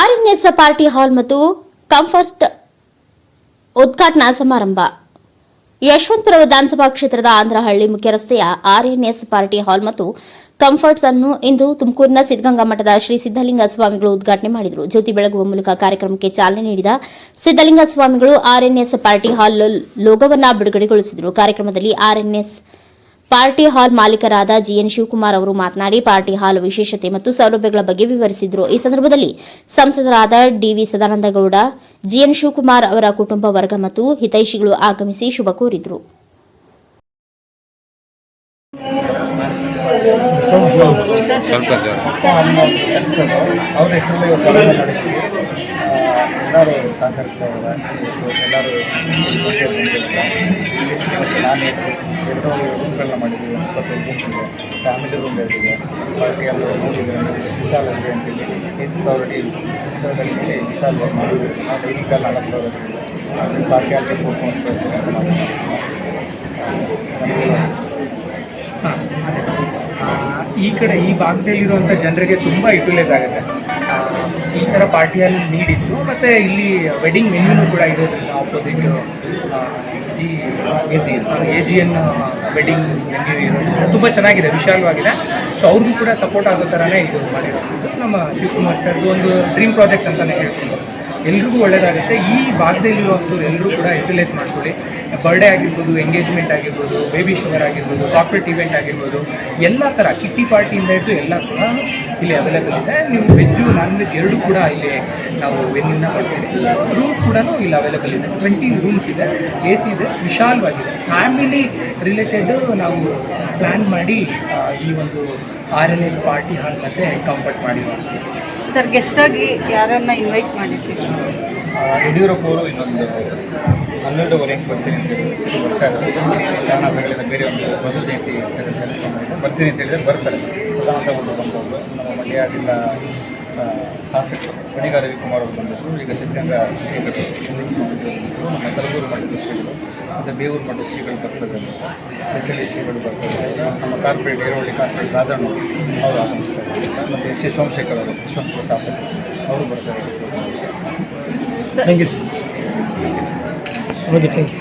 RNS party ಹಾಲ್ ಮತ್ತು comfort ಉದ್ಘಾಟನಾ ಸಮಾರಂಭ. ಯಶವಂತಪುರ ವಿಧಾನಸಭಾ ಕ್ಷೇತ್ರದ ಆಂಧ್ರಹಳ್ಳಿ ಮುಖ್ಯ ರಸ್ತೆಯ ಆರ್ಎನ್ಎಸ್ ಪಾರ್ಟಿ ಹಾಲ್ ಮತ್ತು ಕಂಫರ್ಟ್ಸ್ ಅನ್ನು ಇಂದು ತುಮಕೂರಿನ ಸಿದ್ದಗಂಗಾ ಮಠದ ಶ್ರೀ ಸಿದ್ದಲಿಂಗ ಸ್ವಾಮಿಗಳು ಉದ್ಘಾಟನೆ ಮಾಡಿದರು. ಜ್ಯೋತಿ ಬೆಳಗುವ ಮೂಲಕ ಕಾರ್ಯಕ್ರಮಕ್ಕೆ ಚಾಲನೆ ನೀಡಿದ ಸಿದ್ದಲಿಂಗ ಸ್ವಾಮಿಗಳು ಆರ್ಎನ್ಎಸ್ ಪಾರ್ಟಿ ಹಾಲ್ ಲೋಗೋವನ್ನು ಬಿಡುಗಡೆಗೊಳಿಸಿದರು. ಕಾರ್ಯಕ್ರಮದಲ್ಲಿ ಆರ್ಎನ್ಎಸ್ ಪಾರ್ಟಿ ಹಾಲ್ ಮಾಲೀಕರಾದ ಜಿಎನ್ ಶಿವಕುಮಾರ್ ಅವರು ಮಾತನಾಡಿ, ಪಾರ್ಟಿ ಹಾಲ್ ವಿಶೇಷತೆ ಮತ್ತು ಸೌಲಭ್ಯಗಳ ಬಗ್ಗೆ ವಿವರಿಸಿದರು. ಈ ಸಂದರ್ಭದಲ್ಲಿ ಸಂಸದರಾದ ಡಿವಿ ಸದಾನಂದಗೌಡ, ಜಿಎನ್ ಶಿವಕುಮಾರ್ ಅವರ ಕುಟುಂಬ ವರ್ಗ ಮತ್ತು ಹಿತೈಷಿಗಳು ಆಗಮಿಸಿ ಶುಭ ಕೋರಿದರು. ಸ್ವಲ್ಪ ಅವ್ರ ಹೆಸರಲ್ಲಿ ಎಲ್ಲರೂ ಸಹಕರಿಸ್ತಾ ಇದ್ದಾರೆ ಎಲ್ಲರೂ ಎ ಸಿ ಎರಡೂ ರೂಮ್ಗಳನ್ನ ಮಾಡಿದ್ದೀವಿ ಇಪ್ಪತ್ತೈದು ರೂಮ್ಸ್ ಇದೆ ಫ್ಯಾಮಿಲಿ ರೂಮ್ ಎರಡಿದೆ ಪಾರ್ಟಿ ಎಲ್ಲ ನೋಡಿದ್ರೆ ಎಷ್ಟು ವಿಶಾಲ ಇದೆ ಅಂತೇಳಿ ಎಂಟು ಸಾವಿರ ಟಿ ವಿ ವಿಶಾಲ ಮಾಡಿದ್ವಿ ಡೈನಿಂಗ್ ಹಾಲ್ ನಾಲ್ಕು ಸಾವಿರ ಇದೆ ಪಾರ್ಟಿ ಅಂತ ಈ ಕಡೆ ಈ ಭಾಗದಲ್ಲಿರುವಂಥ ಜನರಿಗೆ ತುಂಬ ಯುಟಿಲೈಸ್ ಆಗುತ್ತೆ. ಈ ಥರ ಪಾರ್ಟಿಯಲ್ಲಿ ನೀಡಿತ್ತು ಮತ್ತು ಇಲ್ಲಿ ವೆಡ್ಡಿಂಗ್ ಮೆನ್ಯೂನು ಕೂಡ ಇರೋದ್ರಿಂದ opposite G A G A G N wedding menu ಇರೋದ್ರಿಂದ ತುಂಬ ಚೆನ್ನಾಗಿದೆ ವಿಶಾಲವಾಗಿದೆ. ಸೊ ಅವ್ರಿಗೂ ಕೂಡ ಸಪೋರ್ಟ್ ಆಗೋ ಥರನೇ ಇದು ಮಾಡಿರೋದು. ನಮ್ಮ ಶಿವಕುಮಾರ್ ಸರ್ ಒಂದು ಡ್ರೀಮ್ ಪ್ರಾಜೆಕ್ಟ್ ಅಂತಲೇ ಹೇಳ್ತೀನಿ ಎಲ್ರಿಗೂ ಒಳ್ಳೆಯದಾಗುತ್ತೆ ಈ ಭಾಗದಲ್ಲಿರುವಂಥವ್ರು ಎಲ್ಲರೂ ಕೂಡ ಯುಟಿಲೈಸ್ ಮಾಡ್ಕೊಳ್ಳಿ. ಬರ್ಡೇ ಆಗಿರ್ಬೋದು ಎಂಗೇಜ್ಮೆಂಟ್ ಆಗಿರ್ಬೋದು ಬೇಬಿ ಶುಗರ್ ಆಗಿರ್ಬೋದು ಕಾರ್ಪೊರೇಟ್ ಇವೆಂಟ್ ಆಗಿರ್ಬೋದು, ಎಲ್ಲ ಥರ ಕಿಟ್ಟಿ ಪಾರ್ಟಿಯಿಂದ ಹಿಡಿದು ಎಲ್ಲ ಕೂಡ ಇಲ್ಲಿ ಅವೈಲೇಬಲ್ ಇದೆ. ನೀವು ವೆಜ್ಜು ನಾನ್ ವೆಜ್ ಎರಡೂ ಕೂಡ ಇಲ್ಲಿ ನಾವು ವೆನ್ಯೂನ ಕೊಡ್ತೀವಿ ರೂಮ್ಸ್ ಕೂಡ ಇಲ್ಲಿ ಅವೈಲೇಬಲ್ ಇದೆ. ಟ್ವೆಂಟಿ ರೂಮ್ಸ್ ಇದೆ ಎ ಸಿ ಇದೆ, ವಿಶಾಲವಾಗಿದೆ. ಫ್ಯಾಮಿಲಿ ರಿಲೇಟೆಡ್ ನಾವು ಪ್ಲ್ಯಾನ್ ಮಾಡಿ ಈ ಒಂದು R N S party hall ಮತ್ತೆ ಕಂಫರ್ಟ್ ಮಾಡಿ ಸರ್ ಗೆಸ್ಟಾಗಿ ಯಾರನ್ನ ಇನ್ವೈಟ್ ಮಾಡಿದ್ದೀವಿ ಯಡಿಯೂರಪ್ಪ ಅವರು ಇನ್ನೊಂದು ಹನ್ನೆರಡುವರೆಗೆ ಬರ್ತೀನಿ ಅಂತ ಹೇಳಿ ಬರ್ತಾ ಇದ್ದಾರೆ. ಕಾರಣಗಳಿಂದ ಬೇರೆ ಒಂದು ಬಸವ ಜಯಂತಿ. ಬರ್ತೀನಿ ಅಂತ ಹೇಳಿದ್ರೆ ಬರ್ತಾರೆ. ಸದಾನಂದ ಅವರು ಬಂದವರು ನಮ್ಮ ಮಂಡ್ಯ ಜಿಲ್ಲಾ ಶಾಸಕ ಶಾಸಕರು ಗಣಿಗ ರವಿಕುಮಾರ್ ಅವರು ಬಂದಿದ್ದರು. ಈಗ ಸಿದ್ಧಗಂಗಾ ಶ್ರೀಗಳು ನಮ್ಮ ಸಲಗೂರು ಮಠದ ಶ್ರೀಗಳು. ಮತ್ತು ಬೇವೂರು ಮಠ ಶ್ರೀಗಳು ಬರ್ತದೆ. ಬೆಕ್ಕಲಿ ಶ್ರೀಗಳು ಬರ್ತದೆ. ನಮ್ಮ ಕಾರ್ಪೊರೇಟ್ ಏರೋಹಳ್ಳಿ ಕಾರ್ಪೊರೇಟ್ ರಾಜಣ್ಣ ಅವರು ಆಗಮಿಸ್ತಾರೆ. ಮತ್ತು ಎಸ್ ಟಿ ಸೋಮಶೇಖರ್ ಅವರು ಯಶವಂತಪುರ ಶಾಸಕರು ಅವರು ಬರ್ತಾರೆ. Thank you sir okay thank you